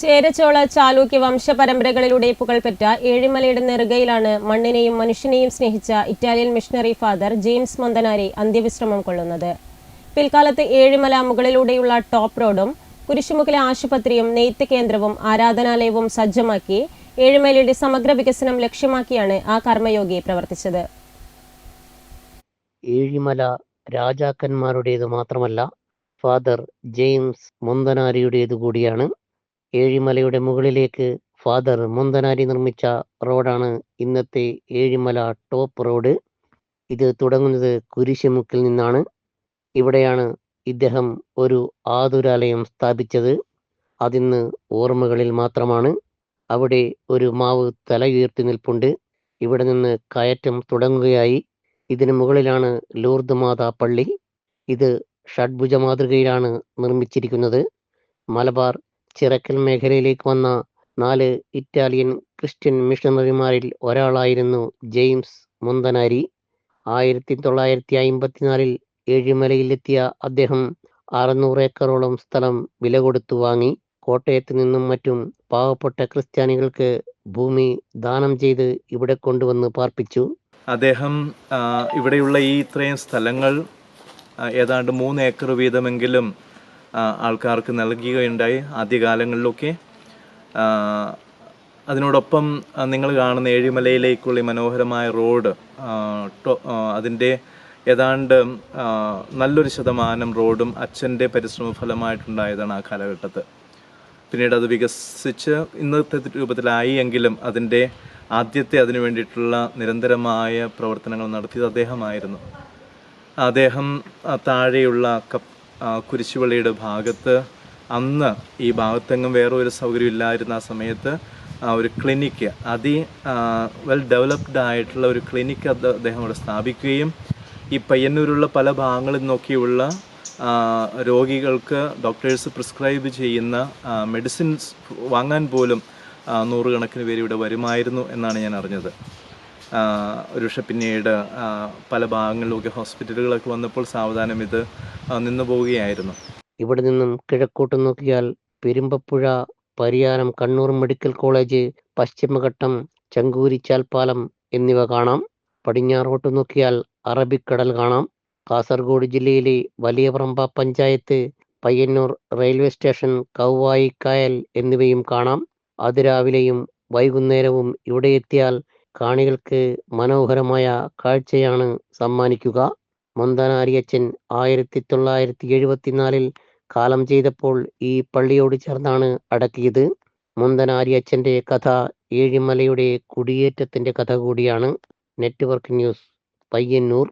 ചേരച്ചോള ചാലൂക്യ വംശപരമ്പരകളിലൂടെ പുകൾപെറ്റ ഏഴിമലയുടെ നെറുകയിലാണ് മണ്ണിനെയും മനുഷ്യനെയും സ്നേഹിച്ച ഇറ്റാലിയൻ മിഷണറി ഫാദർ ജെയിംസ് മന്ദനാരി അന്ത്യവിശ്രമം കൊള്ളുന്നത്. പിൽക്കാലത്ത് ഏഴിമല മുകളിലൂടെയുള്ള ടോപ്പ് റോഡും കുരിശുമുക്കിലെ ആശുപത്രിയും നെയ്ത്ത് കേന്ദ്രവും ആരാധനാലയവും സജ്ജമാക്കി ഏഴിമലയുടെ സമഗ്ര വികസനം ലക്ഷ്യമാക്കിയാണ് ആ കർമ്മയോഗി പ്രവർത്തിച്ചത്. ഏഴിമല രാജാക്കന്മാരുടേത് മാത്രമല്ല ഫാദർ ജെയിംസ് മൊന്തനാരിയുടേതു കൂടിയാണ് ഏഴിമലയുടെ മുകളിലേക്ക് ഫാദർ മുന്തനാരി നിർമ്മിച്ച റോഡാണ് ഇന്നത്തെ ഏഴിമല ടോപ്പ് റോഡ്. ഇത് തുടങ്ങുന്നത് കുരിശുമുക്കിൽ നിന്നാണ്. ഇവിടെയാണ് ഇദ്ദേഹം ഒരു ആതുരാലയം സ്ഥാപിച്ചത്. അതിന്ന് ഓർമ്മകളിൽ മാത്രമാണ്. അവിടെ ഒരു മാവ് തല ഉയർത്തി നിൽപ്പുണ്ട്. ഇവിടെ നിന്ന് കയറ്റം തുടങ്ങുകയായി. ഇതിന് മുകളിലാണ് ലൂർദ് മാതാ പള്ളി. ഇത് ഷഡ്ഭുജ മാതൃകയിലാണ് നിർമ്മിച്ചിരിക്കുന്നത്. മലബാർ ചിറക്കൽ മേഖലയിലേക്ക് വന്ന നാല് ഇറ്റാലിയൻ ക്രിസ്ത്യൻ മിഷണറിമാരിൽ ഒരാളായിരുന്നു ജെയിംസ് മുന്തനാരി. ആയിരത്തി തൊള്ളായിരത്തി അയിമ്പത്തിനാലിൽ ഏഴിമലയിലെത്തിയ അദ്ദേഹം അറുന്നൂറ് ഏക്കറോളം സ്ഥലം വില കൊടുത്തു വാങ്ങി. കോട്ടയത്ത് നിന്നും മറ്റും പാവപ്പെട്ട ക്രിസ്ത്യാനികൾക്ക് ഭൂമി ദാനം ചെയ്ത് ഇവിടെ കൊണ്ടുവന്ന് പാർപ്പിച്ചു. അദ്ദേഹം ഇവിടെയുള്ള ഈ ഇത്രയും സ്ഥലങ്ങൾ ഏതാണ്ട് മൂന്ന് ഏക്കർ വീതമെങ്കിലും ആൾക്കാർക്ക് നൽകുകയുണ്ടായി ആദ്യകാലങ്ങളിലൊക്കെ. അതിനോടൊപ്പം നിങ്ങൾ കാണുന്ന ഏഴിമലയിലേക്കുള്ള മനോഹരമായ റോഡ് അതിന്റെ ഏതാണ്ട് നല്ലൊരു ശതമാനം റോഡും അച്ഛന്റെ പരിശ്രമ ഫലമായിട്ടുണ്ടായതാണ് ആ കാലഘട്ടത്ത്. പിന്നീട് അത് വികസിച്ച് ഇന്നത്തെ രൂപത്തിലായി എങ്കിലും അതിന്റെ ആദ്യത്തെ അതിനു വേണ്ടിയിട്ടുള്ള നിരന്തരമായ പ്രവർത്തനങ്ങൾ നടത്തിയത് അദ്ദേഹമായിരുന്നു. അദ്ദേഹം താഴെയുള്ള കപ്പ് കുരിശുപള്ളിയുടെ ഭാഗത്ത് അന്ന് ഈ ഭാഗത്തെങ്ങും വേറെ ഒരു സൗകര്യം ഇല്ലായിരുന്ന ആ സമയത്ത് ഒരു ക്ലിനിക്ക് അതി വെൽ ഡെവലപ്ഡ് ആയിട്ടുള്ള ഒരു ക്ലിനിക്ക് അദ്ദേഹം അവിടെ സ്ഥാപിക്കുകയും ഈ പയ്യന്നൂരുള്ള പല ഭാഗങ്ങളിൽ നോക്കിയുള്ള രോഗികൾക്ക് ഡോക്ടേഴ്സ് പ്രിസ്ക്രൈബ് ചെയ്യുന്ന മെഡിസിൻസ് വാങ്ങാൻ പോലും നൂറുകണക്കിന് പേര് ഇവിടെ വരുമായിരുന്നു എന്നാണ് ഞാൻ അറിഞ്ഞത്. ഒരുപക്ഷെ പിന്നീട് പല ഭാഗങ്ങളിലൊക്കെ ഹോസ്പിറ്റലുകളൊക്കെ വന്നപ്പോൾ സാവധാനം ഇത് നിന്നു പോവുകയായിരുന്നു. ഇവിടെ നിന്നും കിഴക്കോട്ട് നോക്കിയാൽ പെരുമ്പപ്പുഴ പരിയാരം കണ്ണൂർ മെഡിക്കൽ കോളേജ് പശ്ചിമഘട്ടം ചങ്കൂരിച്ചാൽപ്പാലം എന്നിവ കാണാം. പടിഞ്ഞാറോട്ട് നോക്കിയാൽ അറബിക്കടൽ കാണാം. കാസർഗോഡ് ജില്ലയിലെ വലിയപറമ്പ പഞ്ചായത്ത് പയ്യന്നൂർ റെയിൽവേ സ്റ്റേഷൻ കൗവായിക്കായൽ എന്നിവയും കാണാം. അതിരാവിലെയും വൈകുന്നേരവും ഇവിടെ എത്തിയാൽ കാണികൾക്ക് മനോഹരമായ കാഴ്ചയാണ് സമ്മാനിക്കുക. മൊന്തനാരിയച്ചൻ ആയിരത്തി തൊള്ളായിരത്തി എഴുപത്തിനാലിൽ കാലം ചെയ്തപ്പോൾ ഈ പള്ളിയോട് ചേർന്നാണ് അടക്കിയത്. മുന്തനാരിയച്ചന്റെ കഥ ഏഴിമലയുടെ കുടിയേറ്റത്തിന്റെ കഥ കൂടിയാണ്. Network news Payyanur.